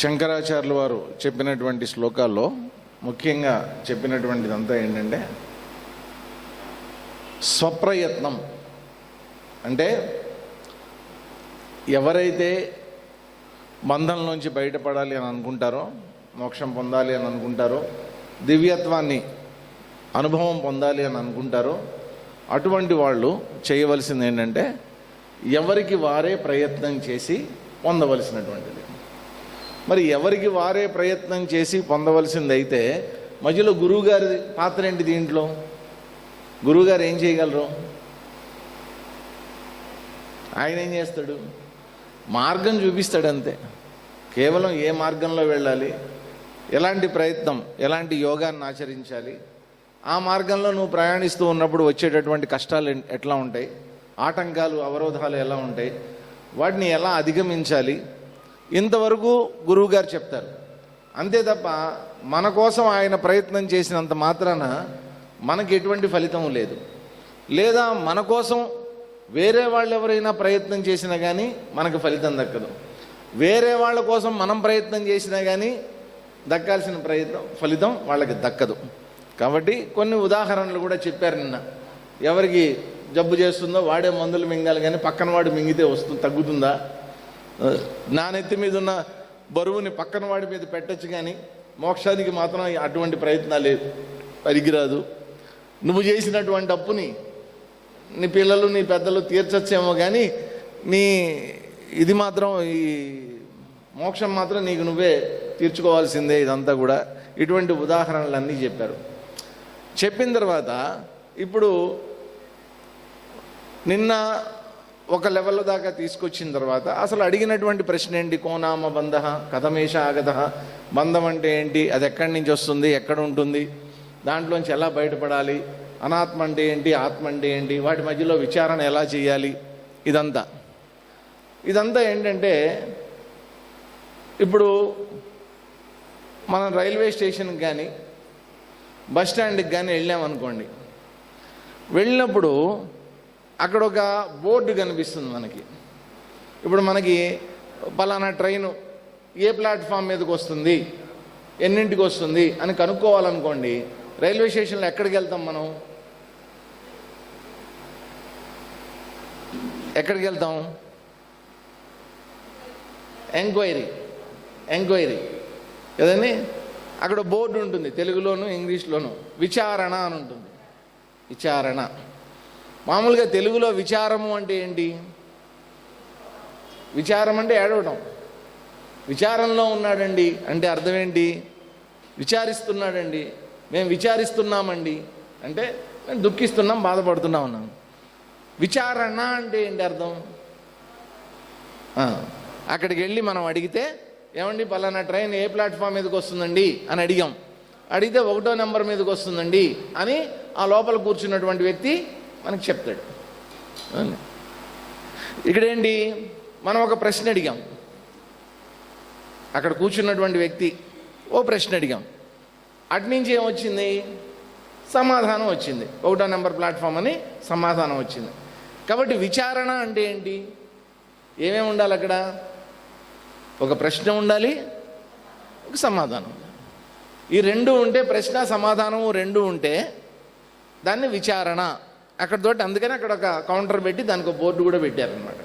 శంకరాచార్యులు వారు చెప్పినటువంటి శ్లోకాల్లో ముఖ్యంగా చెప్పినటువంటిదంతా ఏంటంటే స్వప్రయత్నం. అంటే ఎవరైతే బంధంలోంచి బయటపడాలి అని అనుకుంటారో మోక్షం పొందాలి అని అనుకుంటారో దివ్యత్వాన్ని అనుభవం పొందాలి అని అనుకుంటారో అటువంటి వాళ్ళు చేయవలసింది ఏంటంటే ఎవరికి వారే ప్రయత్నం చేసి పొందవలసినటువంటిది. మరి ఎవరికి వారే ప్రయత్నం చేసి పొందవలసింది అయితే మధ్యలో గురువుగారి పాత్ర ఏంటి దీంట్లో? గురువుగారు ఏం చేయగలరు? ఆయన ఏం చేస్తాడు? మార్గం చూపిస్తాడు అంతే కేవలం ఏ మార్గంలో వెళ్ళాలి? ఎలాంటి ప్రయత్నం ఎలాంటి యోగాన్ని ఆచరించాలి? ఆ మార్గంలో నువ్వు ప్రయాణిస్తూ ఉన్నప్పుడు వచ్చేటటువంటి కష్టాలు ఎట్లా ఉంటాయి? ఆటంకాలు అవరోధాలు ఎలా ఉంటాయి? వాటిని ఎలా అధిగమించాలి? ఇంతవరకు గురువుగారు చెప్తారు. అంతే తప్ప మన కోసం ఆయన ప్రయత్నం చేసినంత మాత్రాన మనకి ఎటువంటి ఫలితం లేదు. లేదా మన కోసం వేరే వాళ్ళు ఎవరైనా ప్రయత్నం చేసినా కానీ మనకు ఫలితం దక్కదు. వేరే వాళ్ళ కోసం మనం ప్రయత్నం చేసినా కానీ దక్కాల్సిన ప్రయత్నం ఫలితం వాళ్ళకి దక్కదు. కాబట్టి కొన్ని ఉదాహరణలు కూడా చెప్పారు నిన్న. ఎవరికి జబ్బు చేస్తుందో వాడే మందులు మింగాలి కానీ పక్కన వాడు మింగితే వస్తుంది తగ్గుతుందా? నా నెత్తి మీద ఉన్న బరువుని పక్కన వాడి మీద పెట్టచ్చు కానీ మోక్షానికి మాత్రం అటువంటి ప్రయత్నాలు పనికిరాదు నువ్వు చేసినటువంటి అప్పుని నీ పిల్లలు నీ పెద్దలు తీర్చచ్చేమో కానీ నీ ఇది మాత్రం ఈ మోక్షం మాత్రం నీకు నువ్వే తీర్చుకోవాల్సిందే ఇదంతా కూడా. ఇటువంటి ఉదాహరణలన్నీ చెప్పారు. చెప్పిన తర్వాత ఇప్పుడు నిన్న ఒక లెవెల్ దాకా తీసుకొచ్చిన తర్వాత అసలు అడిగినటువంటి ప్రశ్న ఏంటి? కోనామ బంధ కథమేష ఆగత బంధం అంటే ఏంటి? అది ఎక్కడి నుంచి వస్తుంది? ఎక్కడ ఉంటుంది? దాంట్లోంచి ఎలా బయటపడాలి? అనాత్మ అంటే ఏంటి? ఆత్మ అంటే ఏంటి? వాటి మధ్యలో విచారణ ఎలా చేయాలి? ఇదంతా. ఇదంతా ఏంటంటే ఇప్పుడు మనం రైల్వే స్టేషన్కి కానీ బస్ స్టాండ్కి కానీ వెళ్ళామనుకోండి. వెళ్ళినప్పుడు అక్కడ ఒక బోర్డు కనిపిస్తుంది మనకి. ఇప్పుడు మనకి పలానా ట్రైను ఏ ప్లాట్ఫామ్ మీదకి వస్తుంది ఎన్నింటికి వస్తుంది అని కనుక్కోవాలనుకోండి రైల్వే స్టేషన్లో ఎక్కడికి వెళ్తాం మనం? ఎక్కడికి వెళ్తాం? Enquiry enquiry. కదండి? అక్కడ బోర్డు ఉంటుంది తెలుగులోను ఇంగ్లీష్లోను. విచారణ అని ఉంటుంది. విచారణ. మామూలుగా తెలుగులో విచారము అంటే ఏంటి? విచారం అంటే ఏడవడం. విచారంలో ఉన్నాడండి అంటే అర్థం ఏంటి విచారిస్తున్నాడండి. మేము విచారిస్తున్నామండి అంటే మేము దుఃఖిస్తున్నాం బాధపడుతున్నాం అన్నాం విచారణ అంటే ఏంటి అర్థం? అక్కడికి వెళ్ళి మనం అడిగితే ఏమండి పలానా ట్రైన్ ఏ ప్లాట్ఫామ్ మీదకి వస్తుందండి? అని అడిగాం. అడిగితే ఒకటో నెంబర్ మీదకి వస్తుందండి అని ఆ లోపల కూర్చున్నటువంటి వ్యక్తి మనకి చెప్తాడు. ఇక్కడేంటి? మనం ఒక ప్రశ్న అడిగాం. అక్కడ కూర్చున్నటువంటి వ్యక్తి ఓ ప్రశ్న అడిగాం. అటునుంచి ఏమొచ్చింది? సమాధానం వచ్చింది. ఒకటో నెంబర్ ప్లాట్ఫామ్ అని సమాధానం వచ్చింది. కాబట్టి విచారణ అంటే ఏంటి? ఏమేమి ఉండాలి అక్కడ? ఒక ప్రశ్న ఉండాలి ఒక సమాధానం ఈ రెండు ఉంటే ప్రశ్న సమాధానము రెండు ఉంటే దాన్ని విచారణ అక్కడ తోటి అందుకని అక్కడ ఒక కౌంటర్ పెట్టి దానికి బోర్డు కూడా పెట్టారనమాట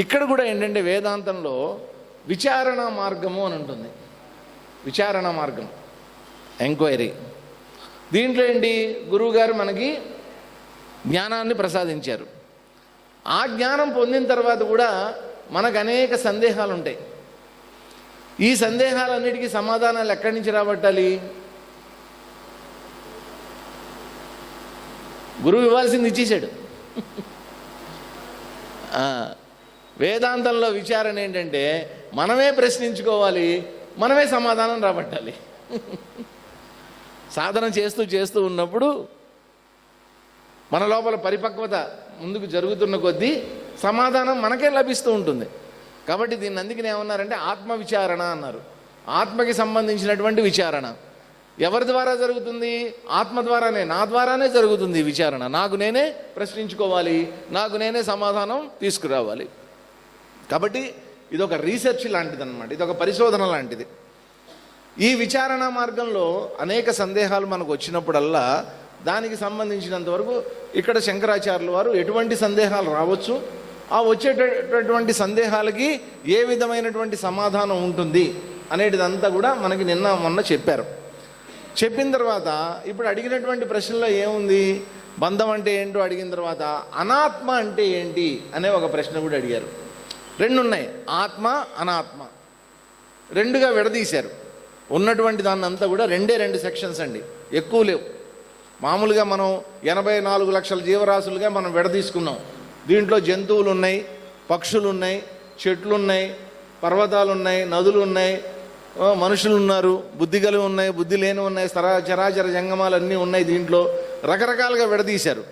ఇక్కడ కూడా ఏంటంటే వేదాంతంలో విచారణ మార్గము అని ఉంటుంది. విచారణ మార్గం. ఎంక్వైరీ. దీంట్లో ఏంటి? గురువుగారు మనకి జ్ఞానాన్ని ప్రసాదించారు. ఆ జ్ఞానం పొందిన తర్వాత కూడా మనకు అనేక సందేహాలు ఉంటాయి. ఈ సందేహాలన్నిటికీ సమాధానాలు ఎక్కడి నుంచి రాబట్టాలి? గురువు ఇవ్వాల్సింది ఇచ్చేశాడు. వేదాంతంలో విచారణ ఏంటంటే మనమే ప్రశ్నించుకోవాలి మనమే సమాధానం రాబట్టాలి. సాధన చేస్తూ చేస్తూ ఉన్నప్పుడు మన లోపల పరిపక్వత ముందుకు జరుగుతున్న కొద్దీ సమాధానం మనకే లభిస్తూ ఉంటుంది. కాబట్టి దీన్ని అందుకని ఏమన్నారంటే ఆత్మ విచారణ అన్నారు. ఆత్మకి సంబంధించినటువంటి విచారణ. ఎవరి ద్వారా జరుగుతుంది? ఆత్మ ద్వారానే నా ద్వారానే జరుగుతుంది విచారణ. నాకు నేనే ప్రశ్నించుకోవాలి నాకు నేనే సమాధానం తీసుకురావాలి. కాబట్టి ఇది ఒక రీసెర్చ్ లాంటిది అనమాట ఇది ఒక పరిశోధన లాంటిది. ఈ విచారణ మార్గంలో అనేక సందేహాలు మనకు వచ్చినప్పుడల్లా దానికి సంబంధించినంత వరకు ఇక్కడ శంకరాచార్యుల వారు ఎటువంటి సందేహాలు రావచ్చు? ఆ వచ్చేటటువంటి సందేహాలకి ఏ విధమైనటువంటి సమాధానం ఉంటుంది? అనేటిదంతా కూడా మనకి నిన్న మొన్న చెప్పారు. చెప్పిన తర్వాత ఇప్పుడు అడిగినటువంటి ప్రశ్నలో ఏముంది? బంధం అంటే ఏంటో అడిగిన తర్వాత అనాత్మ అంటే ఏంటి? అనే ఒక ప్రశ్న కూడా అడిగారు. రెండు ఉన్నాయి ఆత్మ అనాత్మ. రెండుగా విడదీశారు. ఉన్నటువంటి దాన్ని అంతా కూడా రెండే రెండు సెక్షన్స్ అండి. ఎక్కువ లేవు. మామూలుగా మనం ఎనభై నాలుగు లక్షల జీవరాశులుగా మనం విడదీసుకున్నాం. దీంట్లో జంతువులు ఉన్నాయి పక్షులు ఉన్నాయి చెట్లు ఉన్నాయి పర్వతాలు ఉన్నాయి నదులు ఉన్నాయి మనుషులు ఉన్నారు బుద్ధి కలిగి ఉన్నాయి బుద్ధి లేని ఉన్నాయి సరా చరాచర జంగమాలు అన్నీ ఉన్నాయి దీంట్లో రకరకాలుగా విడదీశారు.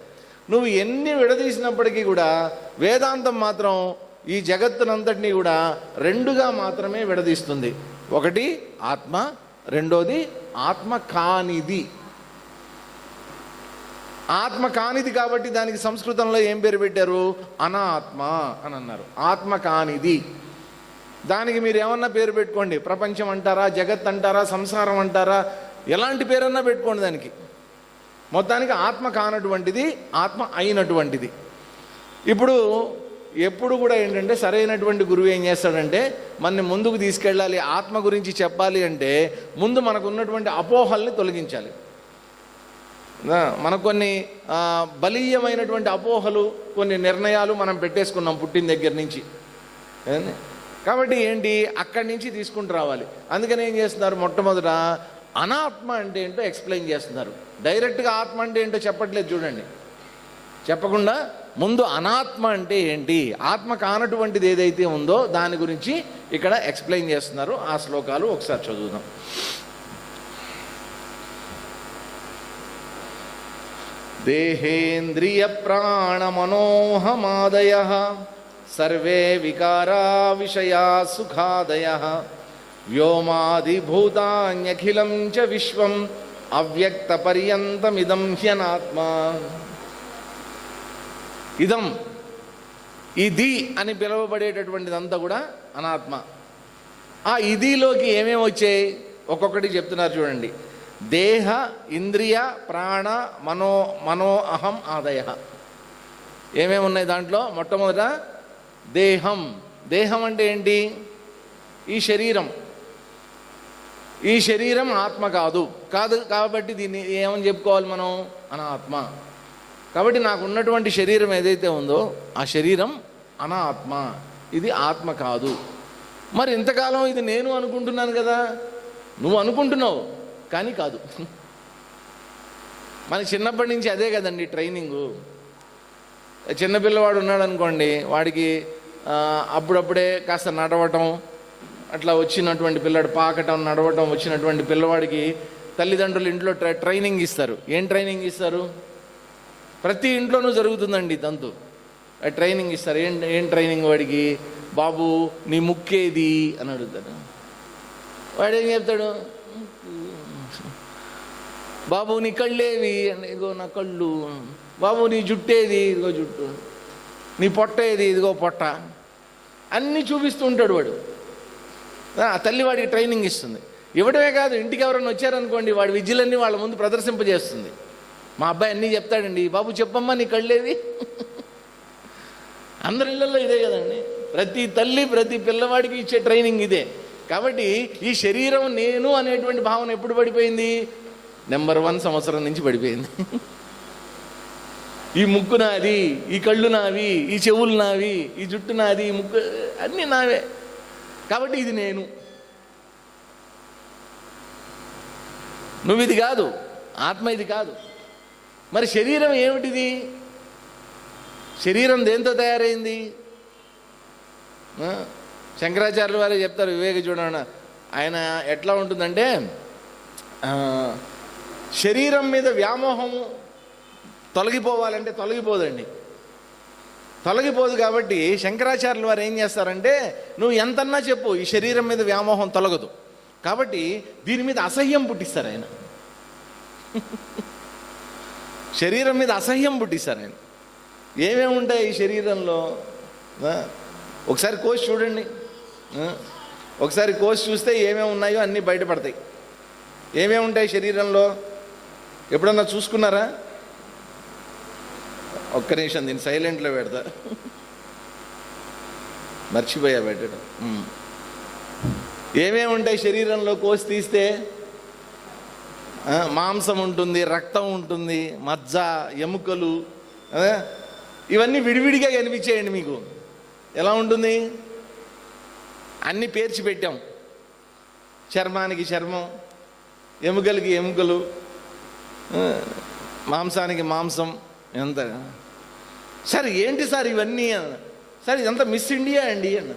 నువ్వు ఎన్ని విడదీసినప్పటికీ కూడా వేదాంతం మాత్రం ఈ జగత్తునంతటినీ కూడా రెండుగా మాత్రమే విడదీస్తుంది. ఒకటి ఆత్మ రెండోది ఆత్మ కానిది. ఆత్మ కానిది కాబట్టి దానికి సంస్కృతంలో ఏం పేరు పెట్టారు? అనాత్మ అని అన్నారు. ఆత్మ కానిది. దానికి మీరు ఏమన్నా పేరు పెట్టుకోండి. ప్రపంచం అంటారా జగత్ అంటారా సంసారం అంటారా ఎలాంటి పేరన్నా పెట్టుకోండి దానికి. మొత్తానికి ఆత్మ కానటువంటిది ఆత్మ అయినటువంటిది. ఇప్పుడు ఎప్పుడు కూడా ఏంటంటే సరైనటువంటి గురువు ఏం చేస్తాడంటే మనని ముందుకు తీసుకెళ్ళాలి ఆత్మ గురించి చెప్పాలి అంటే ముందు మనకు ఉన్నటువంటి అపోహల్ని తొలగించాలి. మనకు కొన్ని బలీయమైనటువంటి అపోహలు కొన్ని నిర్ణయాలు మనం పెట్టేసుకున్నాం పుట్టిన దగ్గర నుంచి. ఏంది? కాబట్టి ఏంటి? అక్కడి నుంచి తీసుకుంటూ రావాలి. అందుకని ఏం చేస్తున్నారు? మొట్టమొదట అనాత్మ అంటే ఏంటో ఎక్స్ప్లెయిన్ చేస్తున్నారు. డైరెక్ట్గా ఆత్మ అంటే ఏంటో చెప్పట్లేదు చూడండి. చెప్పకుండా ముందు అనాత్మ అంటే ఏంటి? ఆత్మ కానటువంటిది ఏదైతే ఉందో దాని గురించి ఇక్కడ ఎక్స్ప్లెయిన్ చేస్తున్నారు. ఆ శ్లోకాలు ఒకసారి చదువుదాం. దేహేంద్రియ ప్రాణమనోహమాదయ సర్వే వికారా విషయా సుఖాదయ వ్యోమాదిభూతాన్యఖిలం చ విశ్వం అవ్యక్త పర్యంతమిదం హ్యనాత్మ. ఇదం ఇది అని పిలువబడేటటువంటిదంతా కూడా అనాత్మ. ఆ ఇదిలోకి ఏమేమి వచ్చాయి? ఒక్కొక్కటి చెప్తున్నారు చూడండి. దేహ ఇంద్రియ ప్రాణ మనో మనో అహం ఆదయ. ఏమేమి ఉన్నాయి దాంట్లో? మొట్టమొదట దేహం. దేహం అంటే ఏంటి? ఈ శరీరం. ఈ శరీరం ఆత్మ కాదు. కాదు కాబట్టి దీన్ని ఏమని చెప్పుకోవాలి మనం? అనాత్మ. కాబట్టి నాకు ఉన్నటువంటి శరీరం ఏదైతే ఉందో ఆ శరీరం అనాత్మ. ఇది ఆత్మ కాదు. మరి ఇంతకాలం ఇది నేను అనుకుంటున్నాను కదా? నువ్వు అనుకుంటున్నావు కానీ కాదు. మన చిన్నప్పటి నుంచి అదే కదండి ట్రైనింగు. చిన్నపిల్లవాడు ఉన్నాడు అనుకోండి వాడికి అప్పుడప్పుడే కాస్త నడవటం అట్లా వచ్చినటువంటి పిల్లడు పాకటం నడవటం వచ్చినటువంటి పిల్లవాడికి తల్లిదండ్రులు ఇంట్లో ట్రై ట్రైనింగ్ ఇస్తారు. ఏం ట్రైనింగ్ ఇస్తారు? ప్రతి ఇంట్లోనూ జరుగుతుందండి తంతు. ట్రైనింగ్ ఇస్తారు. ఏం ఏం ట్రైనింగ్ వాడికి? బాబు నీ ముక్కేది? అని అడుగుతాడు. వాడు ఏం చెప్తాడు? బాబు నీ కళ్ళేవి? అని నా కళ్ళు. బాబు నీ జుట్టేది? ఇదిగో జుట్టు. నీ పొట్ట ఏది? ఇదిగో పొట్ట. అన్నీ చూపిస్తూ ఉంటాడు వాడు. ఆ తల్లి వాడికి ట్రైనింగ్ ఇస్తుంది. ఇవ్వడమే కాదు ఇంటికి ఎవరైనా వచ్చారనుకోండి వాడి విద్యలన్నీ వాళ్ళ ముందు ప్రదర్శింపజేస్తుంది. మా అబ్బాయి అన్నీ చెప్తాడండి బాబు చెప్పమ్మా నీ కళ్ళేది? అందరి ఇళ్ళల్లో ఇదే కదండి. ప్రతి తల్లి ప్రతి పిల్లవాడికి ఇచ్చే ట్రైనింగ్ ఇదే. కాబట్టి ఈ శరీరం నేను అనేటువంటి భావన ఎప్పుడు పడిపోయింది? నెంబర్ వన్ సంవత్సరం నుంచి పడిపోయింది. ఈ ముక్కు నాది ఈ కళ్ళు నావి ఈ చెవులు నావి ఈ జుట్టు నాది ఈ ముక్కు అన్నీ నావే. కాబట్టి ఇది నేను. నువ్వు ఇది కాదు ఆత్మ ఇది కాదు. మరి శరీరం ఏమిటిది? శరీరం దేంతో తయారైంది? శంకరాచార్యుల వారే చెప్తారు వివేక చూడన ఆయన ఎట్లా ఉంటుందంటే శరీరం మీద వ్యామోహము తొలగిపోవాలంటే తొలగిపోదండి. తొలగిపోదు కాబట్టి శంకరాచార్యుల వారు ఏం చేస్తారంటే నువ్వు ఎంతన్నా చెప్పు ఈ శరీరం మీద వ్యామోహం తొలగదు. కాబట్టి దీని మీద అసహ్యం పుట్టిస్తారు ఆయన. శరీరం మీద అసహ్యం పుట్టిస్తారు ఆయన. ఏమేమి ఉంటాయి ఈ శరీరంలో? ఒకసారి కోసి చూడండి. ఒకసారి కోసి చూస్తే ఏమేమి ఉన్నాయో అన్నీ బయటపడతాయి. ఏమేమి ఉంటాయి శరీరంలో? ఎప్పుడన్నా చూసుకున్నారా? ఒక్క నిమిషం దీన్ని సైలెంట్లో పెడతా. మర్చిపోయా పెట్టడం. ఏమేమి ఉంటాయి శరీరంలో? కోసి తీస్తే? మాంసం ఉంటుంది రక్తం ఉంటుంది మజ్జ ఎముకలు ఇవన్నీ విడివిడిగా కనిపించేయండి మీకు. ఎలా ఉంటుంది? అన్నీ పేర్చి పెట్టాం. చర్మానికి చర్మం ఎముకలకి ఎముకలు మాంసానికి మాంసం ఎంత? సార్ ఏంటి సార్ ఇవన్నీ సార్ ఇదంతా మిస్ ఇండియా అండి అన్న.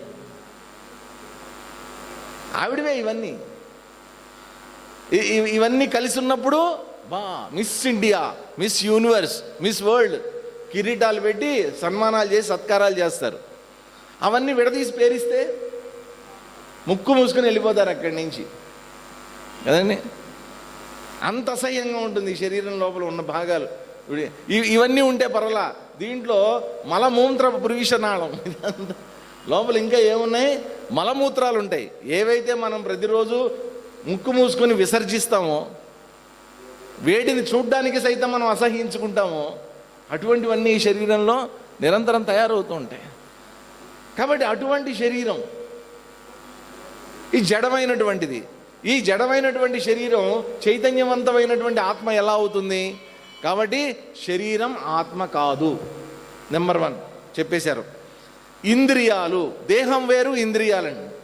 ఆవిడవే ఇవన్నీ. ఇవన్నీ కలిసి ఉన్నప్పుడు బా miss India miss universe miss world కిరీటాలు పెట్టి సన్మానాలు చేసి సత్కారాలు చేస్తారు. అవన్నీ విడదీసి పేరిస్తే ముక్కు మూసుకొని వెళ్ళిపోతారు అక్కడి నుంచి. కదండి? అంత అసహ్యంగా ఉంటుంది శరీరం లోపల ఉన్న భాగాలు. ఇవన్నీ ఉంటే పర్వాలా? దీంట్లో మలమూత్ర పురుషనాళం. లోపల ఇంకా ఏమున్నాయి? మలమూత్రాలు ఉంటాయి. ఏవైతే మనం ప్రతిరోజు ముక్కు మూసుకొని విసర్జిస్తామో వేటిని చూడ్డానికి సైతం మనం అసహించుకుంటామో అటువంటివన్నీ ఈ శరీరంలో నిరంతరం తయారవుతూ ఉంటాయి. కాబట్టి అటువంటి శరీరం ఈ జడమైనటువంటిది ఈ జడమైనటువంటి శరీరం చైతన్యవంతమైనటువంటి ఆత్మ ఎలా అవుతుంది? కాబట్టి శరీరం ఆత్మ కాదు. నెంబర్ వన్ చెప్పేశారు. ఇంద్రియాలు. దేహం వేరు ఇంద్రియాలండి.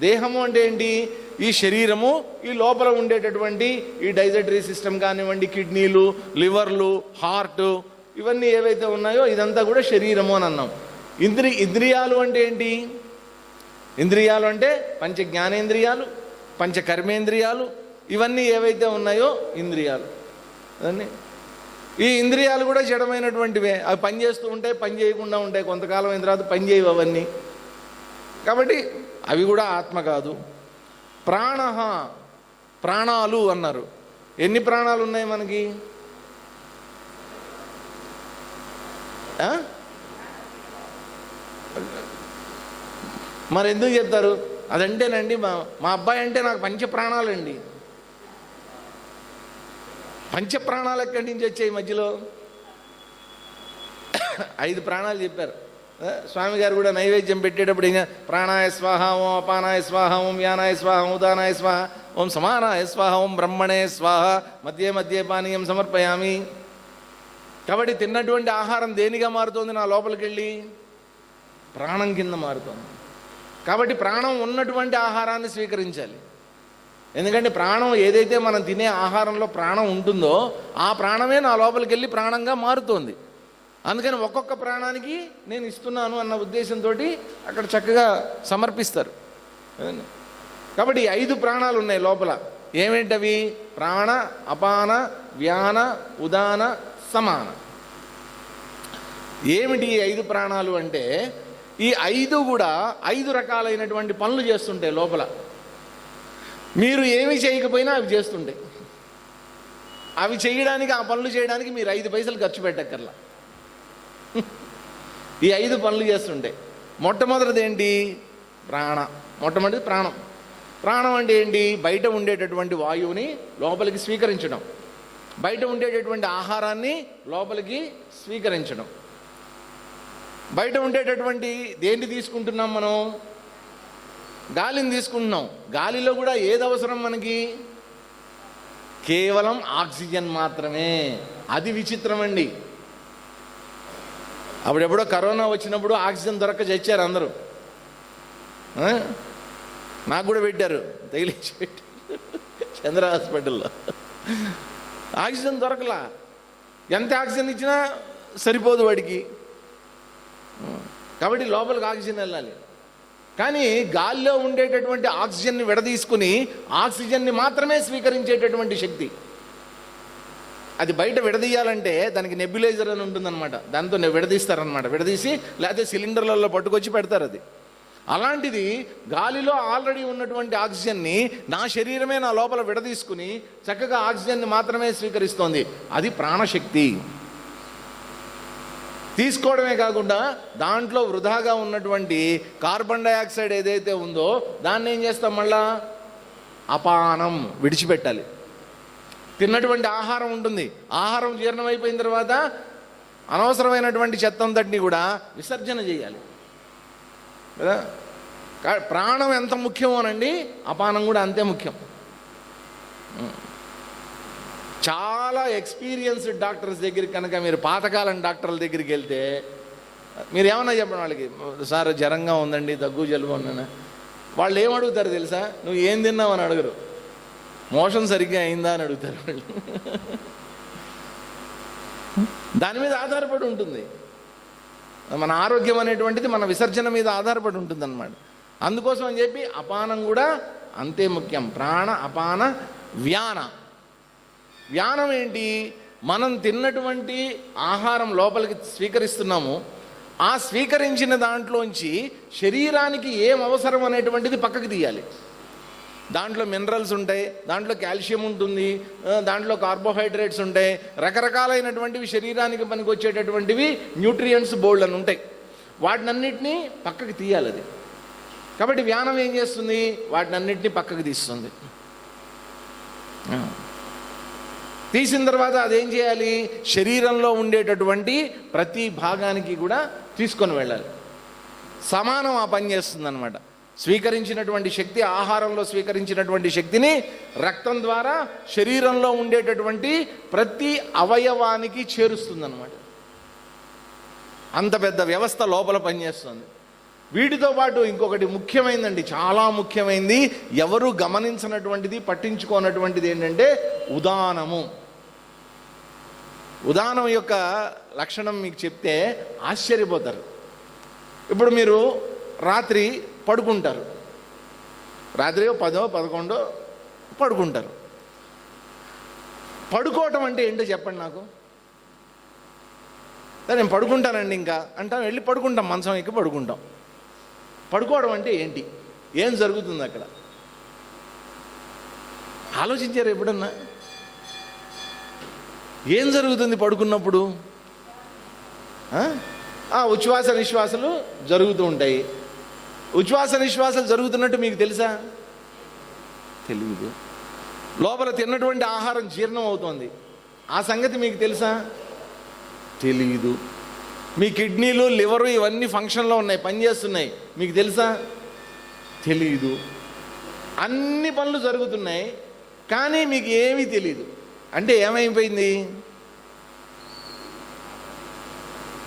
దేహము అంటే ఏంటి? ఈ శరీరము ఈ లోపల ఉండేటటువంటి ఈ డైజెటరీ సిస్టమ్ కానివ్వండి కిడ్నీలు లివర్లు హార్ట్ ఇవన్నీ ఏవైతే ఉన్నాయో ఇదంతా కూడా శరీరము అని అన్నాం. ఇంద్రి ఇంద్రియాలు అంటే ఏంటి? ఇంద్రియాలు అంటే పంచ జ్ఞానేంద్రియాలు పంచ కర్మేంద్రియాలు ఇవన్నీ ఏవైతే ఉన్నాయో ఇంద్రియాలు. అన్నీ ఈ ఇంద్రియాలు కూడా జడమైనటువంటివే అవి పనిచేస్తూ ఉంటాయి పని చేయకుండా ఉంటాయి. కొంతకాలం అయిన తర్వాత పని చేయవు అవన్నీ. కాబట్టి అవి కూడా ఆత్మ కాదు. ప్రాణ ప్రాణాలు అన్నారు. ఎన్ని ప్రాణాలు ఉన్నాయి మనకి? మరి ఎందుకు చెప్తారు? అదంటేనండి మా మా అబ్బాయి అంటే నాకు పంచ ప్రాణాలండి. పంచ ప్రాణాలు ఎక్కడి నుంచి వచ్చాయి మధ్యలో. ఐదు ప్రాణాలు చెప్పారు. స్వామి గారు కూడా నైవేద్యం పెట్టేటప్పుడు ఇంకా ప్రాణాయ స్వాహ ఓం అపానాయ స్వాహ ఓం యానాయ స్వాహ ఉదానాయ స్వాహ ఓం సమానాయ స్వాహ ఓం బ్రహ్మణే స్వాహ మధ్య మధ్య పానీయం సమర్పయామి. కాబట్టి తిన్నటువంటి ఆహారం దేనిగా మారుతోంది నా లోపలికి వెళ్ళి ప్రాణం కింద మారుతోంది. కాబట్టి ప్రాణం ఉన్నటువంటి ఆహారాన్ని స్వీకరించాలి. ఎందుకంటే ప్రాణం ఏదైతే మనం తినే ఆహారంలో ప్రాణం ఉంటుందో ఆ ప్రాణమే నా లోపలికి వెళ్ళి ప్రాణంగా మారుతోంది. అందుకని ఒక్కొక్క ప్రాణానికి నేను ఇస్తున్నాను అన్న ఉద్దేశంతో అక్కడ చక్కగా సమర్పిస్తారు. కాబట్టి ఐదు ప్రాణాలు ఉన్నాయి లోపల. ఏమేంటవి? ప్రాణ అపాన వ్యాన ఉదాన సమాన. ఏమిటి ఈ ఐదు ప్రాణాలు అంటే ఈ ఐదు కూడా ఐదు రకాలైనటువంటి పనులు చేస్తుంటాయి లోపల. మీరు ఏమి చేయకపోయినా అవి చేస్తుంటాయి అవి చేయడానికి ఆ పనులు చేయడానికి మీరు ఐదు పైసలు ఖర్చు పెట్టక్కర్లా. ఈ ఐదు పనులు చేస్తుంటే మొట్టమొదటిది ఏంటి? ప్రాణ. మొట్టమొదటిది ప్రాణం. ప్రాణం అంటే ఏంటి? బయట ఉండేటటువంటి వాయువుని లోపలికి స్వీకరించడం. బయట ఉండేటటువంటి ఆహారాన్ని లోపలికి స్వీకరించడం. బయట ఉండేటటువంటి దేన్ని తీసుకుంటున్నాం మనం? గాలిని తీసుకుంటున్నాం. గాలిలో కూడా ఏది అవసరం మనకి? కేవలం ఆక్సిజన్ మాత్రమే. అది విచిత్రం అండి అప్పుడెప్పుడో కరోనా వచ్చినప్పుడు ఆక్సిజన్ దొరక్క చచ్చారు అందరూ. నాకు కూడా పెట్టారు. తగిలించి పెట్టి. చంద్ర హాస్పిటల్లో. ఆక్సిజన్ దొరకలా. ఎంత ఆక్సిజన్ ఇచ్చినా సరిపోదు వాడికి. కాబట్టి లోపలికి ఆక్సిజన్ వెళ్ళాలి. కానీ గాలిలో ఉండేటటువంటి ఆక్సిజన్ని విడదీసుకుని ఆక్సిజన్ని మాత్రమే స్వీకరించేటటువంటి శక్తి. అది బయట విడదీయాలంటే దానికి నెబ్యులైజర్ అని ఉంటుందన్నమాట. దాంతో విడదీస్తారనమాట విడదీసి లేకపోతే సిలిండర్లలో పట్టుకొచ్చి పెడతారు అది. అలాంటిది గాలిలో ఆల్రెడీ ఉన్నటువంటి ఆక్సిజన్ని నా శరీరమే నా లోపల విడదీసుకుని చక్కగా ఆక్సిజన్ని మాత్రమే స్వీకరిస్తోంది. అది ప్రాణశక్తి. తీసుకోవడమే కాకుండా దాంట్లో వృధాగా ఉన్నటువంటి కార్బన్ డయాక్సైడ్ ఏదైతే ఉందో దాన్ని ఏం చేస్తాం మళ్ళా? అపానం విడిచిపెట్టాలి. తిన్నటువంటి ఆహారం ఉంటుంది. ఆహారం జీర్ణమైపోయిన తర్వాత అనవసరమైనటువంటి చెత్త అంతటిని కూడా విసర్జన చేయాలి. కదా? కా- ప్రాణం ఎంత ముఖ్యమోనండి అపానం కూడా అంతే ముఖ్యం. చాలా ఎక్స్పీరియన్స్డ్ డాక్టర్స్ దగ్గరికి కనుక మీరు పాతకాలం డాక్టర్ల దగ్గరికి వెళ్తే మీరు ఏమన్నా చెప్పండి వాళ్ళకి సార్ జ్వరంగా ఉందండి దగ్గు జలుబు ఉందని. వాళ్ళు ఏమడుగుతారు తెలుసా? నువ్వు ఏం తిన్నావు? అని అడగరు. మోషన్ సరిగ్గా అయిందా అని అడుగుతారు వాళ్ళు. దాని మీద ఆధారపడి ఉంటుంది. మన ఆరోగ్యం అనేటువంటిది మన విసర్జన మీద ఆధారపడి ఉంటుంది అనమాట అందుకోసం అని చెప్పి అపానం కూడా అంతే ముఖ్యం. ప్రాణ అపాన వ్యాన. వ్యానం ఏంటి? మనం తిన్నటువంటి ఆహారం లోపలికి స్వీకరిస్తున్నాము. ఆ స్వీకరించిన దాంట్లోంచి శరీరానికి ఏం అవసరం అనేటువంటిది పక్కకి తీయాలి. దాంట్లో మినరల్స్ ఉంటాయి దాంట్లో కాల్షియం ఉంటుంది దాంట్లో కార్బోహైడ్రేట్స్ ఉంటాయి రకరకాలైనటువంటివి శరీరానికి పనికి వచ్చేటటువంటివి న్యూట్రియంట్స్ బోల్డ్ అని ఉంటాయి. వాటినన్నిటినీ పక్కకి తీయాలి అది. కాబట్టి వ్యానం ఏం చేస్తుంది? వాటినన్నిటినీ పక్కకి తీస్తుంది. తీసిన తర్వాత అదేం చేయాలి? శరీరంలో ఉండేటటువంటి ప్రతి భాగానికి కూడా తీసుకొని వెళ్ళాలి. సమానం ఆ పని చేస్తుంది అనమాట స్వీకరించినటువంటి శక్తి ఆహారంలో స్వీకరించినటువంటి శక్తిని రక్తం ద్వారా శరీరంలో ఉండేటటువంటి ప్రతి అవయవానికి చేరుస్తుందన్నమాట. అంత పెద్ద వ్యవస్థ లోపల పనిచేస్తుంది. వీటితో పాటు ఇంకొకటి ముఖ్యమైనదండి చాలా ముఖ్యమైనది ఎవరు గమనించినటువంటిది పట్టించుకోనటువంటిది ఏంటంటే ఉదానము. ఉదానం యొక్క లక్షణం మీకు చెప్తే ఆశ్చర్యపోతారు. ఇప్పుడు మీరు రాత్రి పడుకుంటారు. రాత్రి పదో పదకొండో పడుకుంటారు. పడుకోవటం అంటే ఏంటో చెప్పండి నాకు. సరే నేను పడుకుంటానండి ఇంకా. అంటాం వెళ్ళి పడుకుంటాం మంచం ఎక్కి పడుకుంటాం. పడుకోవడం అంటే ఏంటి? ఏం జరుగుతుంది అక్కడ? ఆలోచించారు ఎప్పుడన్నా? ఏం జరుగుతుంది పడుకున్నప్పుడు? ఉచ్ఛ్వాస నిశ్వాసలు జరుగుతూ ఉంటాయి. ఉచ్ఛ్వాస నిశ్వాసాలు జరుగుతున్నట్టు మీకు తెలుసా? తెలియదు లోపల తిన్నటువంటి ఆహారం జీర్ణం అవుతోంది. ఆ సంగతి మీకు తెలుసా? తెలియదు మీ కిడ్నీలు లివరు ఇవన్నీ ఫంక్షన్లో ఉన్నాయి పనిచేస్తున్నాయి మీకు తెలుసా? తెలియదు అన్ని పనులు జరుగుతున్నాయి కానీ మీకు ఏమీ తెలియదు అంటే ఏమైపోయింది?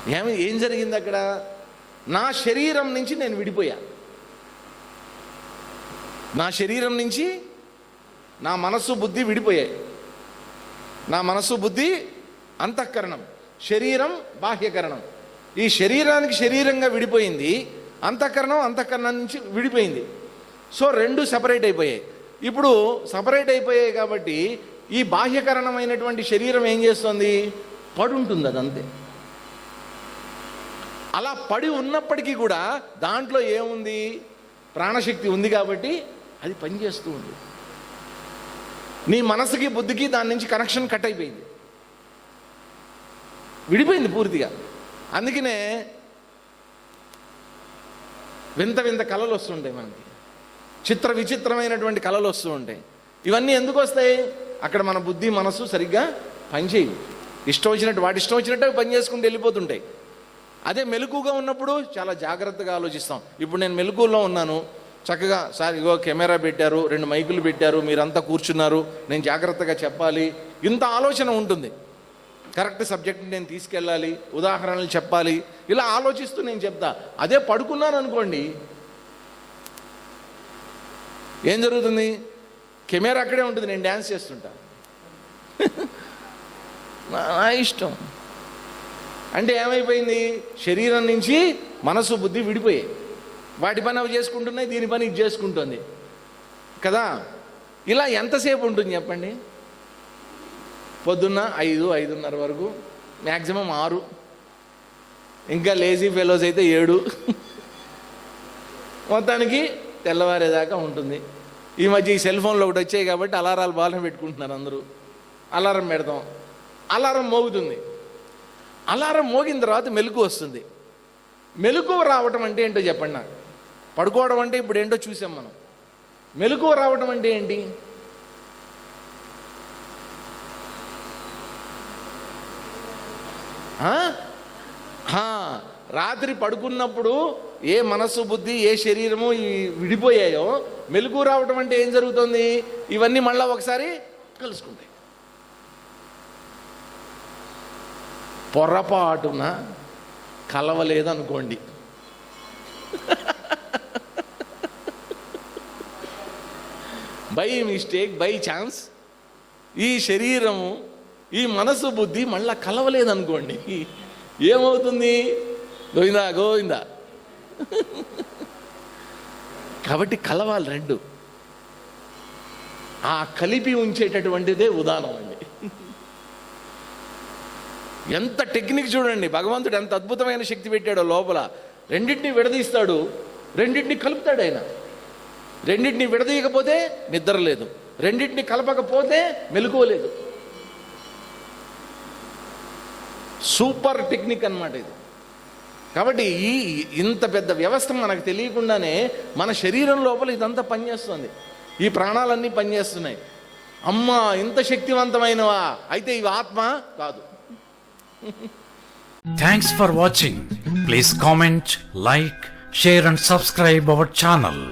ఏమి ఏం జరిగింది అక్కడ? నా శరీరం నుంచి నేను విడిపోయా. నా శరీరం నుంచి నా మనస్సు బుద్ధి విడిపోయాయి. నా మనస్సు బుద్ధి అంతఃకరణం శరీరం బాహ్యకరణం. ఈ శరీరానికి శరీరంగా విడిపోయింది అంతఃకరణం అంతఃకరణం నుంచి విడిపోయింది. సో రెండు సపరేట్ అయిపోయాయి. ఇప్పుడు సపరేట్ అయిపోయాయి కాబట్టి ఈ బాహ్యకరణమైనటువంటి శరీరం ఏం చేస్తుంది? పడుంటుంది అదంతే. అలా పడి ఉన్నప్పటికీ కూడా దాంట్లో ఏముంది? ప్రాణశక్తి ఉంది కాబట్టి అది పనిచేస్తూ ఉంది. నీ మనసుకి బుద్ధికి దాని నుంచి కనెక్షన్ కట్ అయిపోయింది. విడిపోయింది పూర్తిగా. అందుకనే వింత వింత కళలు వస్తుంటాయి మనకి. చిత్ర విచిత్రమైనటువంటి కళలు వస్తూ ఉంటాయి. ఇవన్నీ ఎందుకు వస్తాయి? అక్కడ మన బుద్ధి మనసు సరిగ్గా పనిచేయవు. ఇష్టం వచ్చినట్టు వాటి ఇష్టం వచ్చినట్టు పని చేసుకుంటూ వెళ్ళిపోతుంటాయి. అదే మెలకుగా ఉన్నప్పుడు చాలా జాగ్రత్తగా ఆలోచిస్తాం. ఇప్పుడు నేను మెలకులో ఉన్నాను. చక్కగా సార్ ఇగో కెమెరా పెట్టారు రెండు మైకులు పెట్టారు మీరంతా కూర్చున్నారు నేను జాగ్రత్తగా చెప్పాలి. ఇంత ఆలోచన ఉంటుంది. కరెక్ట్ సబ్జెక్ట్ నేను తీసుకెళ్ళాలి ఉదాహరణలు చెప్పాలి ఇలా ఆలోచిస్తూ నేను చెప్తా. అదే పడుకున్నాను అనుకోండి. ఏం జరుగుతుంది? కెమెరా అక్కడే ఉంటుంది నేను డ్యాన్స్ చేస్తుంటా. నా నా ఇష్టం. అంటే ఏమైపోయింది? శరీరం నుంచి మనసు బుద్ధి విడిపోయాయి. వాటి పని అవి చేసుకుంటున్నాయి దీని పని ఇది చేసుకుంటుంది. కదా? ఇలా ఎంతసేపు ఉంటుంది చెప్పండి? పొద్దున్న ఐదు ఐదున్నర వరకు మ్యాక్సిమం ఆరు. ఇంకా లేజీ ఫెలోస్ అయితే ఏడు. మొత్తానికి తెల్లవారేదాకా ఉంటుంది. ఈ మధ్య ఈ సెల్ ఫోన్లో ఒకటి వచ్చాయి కాబట్టి అలారాలు బాగానే పెట్టుకుంటున్నారు అందరూ. అలారం పెడతాం. అలారం మోగుతుంది. అలారం మోగిన తర్వాత మెలకు వస్తుంది. మెలకు రావటం అంటే ఏంటో చెప్పండి నాకు. పడుకోవడం అంటే ఇప్పుడు ఏంటో చూసాం మనం. మెలకువ రావటం అంటే ఏంటి ఆ? ఆ, రాత్రి పడుకున్నప్పుడు ఏ మనస్సు బుద్ధి ఏ శరీరము విడిపోయాయో మెలుగు రావటం అంటే ఏం జరుగుతుంది? ఇవన్నీ మళ్ళీ ఒకసారి కలుసుకుంటాయి. పొరపాటున కలవలేదనుకోండి. By mistake by chance. ఈ శరీరము ఈ మనసు బుద్ధి మళ్ళా కలవలేదనుకోండి. ఏమవుతుంది? గోవిందా గోవిందా. కాబట్టి కలవాలి రెండు. ఆ కలిపి ఉంచేటటువంటిదే ఉదాహరణ అండి. ఎంత టెక్నిక్ చూడండి. భగవంతుడు ఎంత అద్భుతమైన శక్తి పెట్టాడో లోపల. రెండింటిని విడదీస్తాడు. రెండింటిని కలుపుతాడు ఆయన. రెండింటిని విడదీయకపోతే నిద్ర లేదు. రెండింటిని కలపకపోతే మెలకువలేదు సూపర్ టెక్నిక్ అన్నమాట ఇది. కాబట్టి ఈ ఇంత పెద్ద వ్యవస్థ మనకు తెలియకుండానే మన శరీరం లోపల ఇదంతా పనిచేస్తుంది. ఈ ప్రాణాలన్నీ పనిచేస్తున్నాయి. అమ్మా ఇంత శక్తివంతమైనవా? అయితే ఇవి ఆత్మ కాదు. Thanks for watching please comment like share and subscribe our channel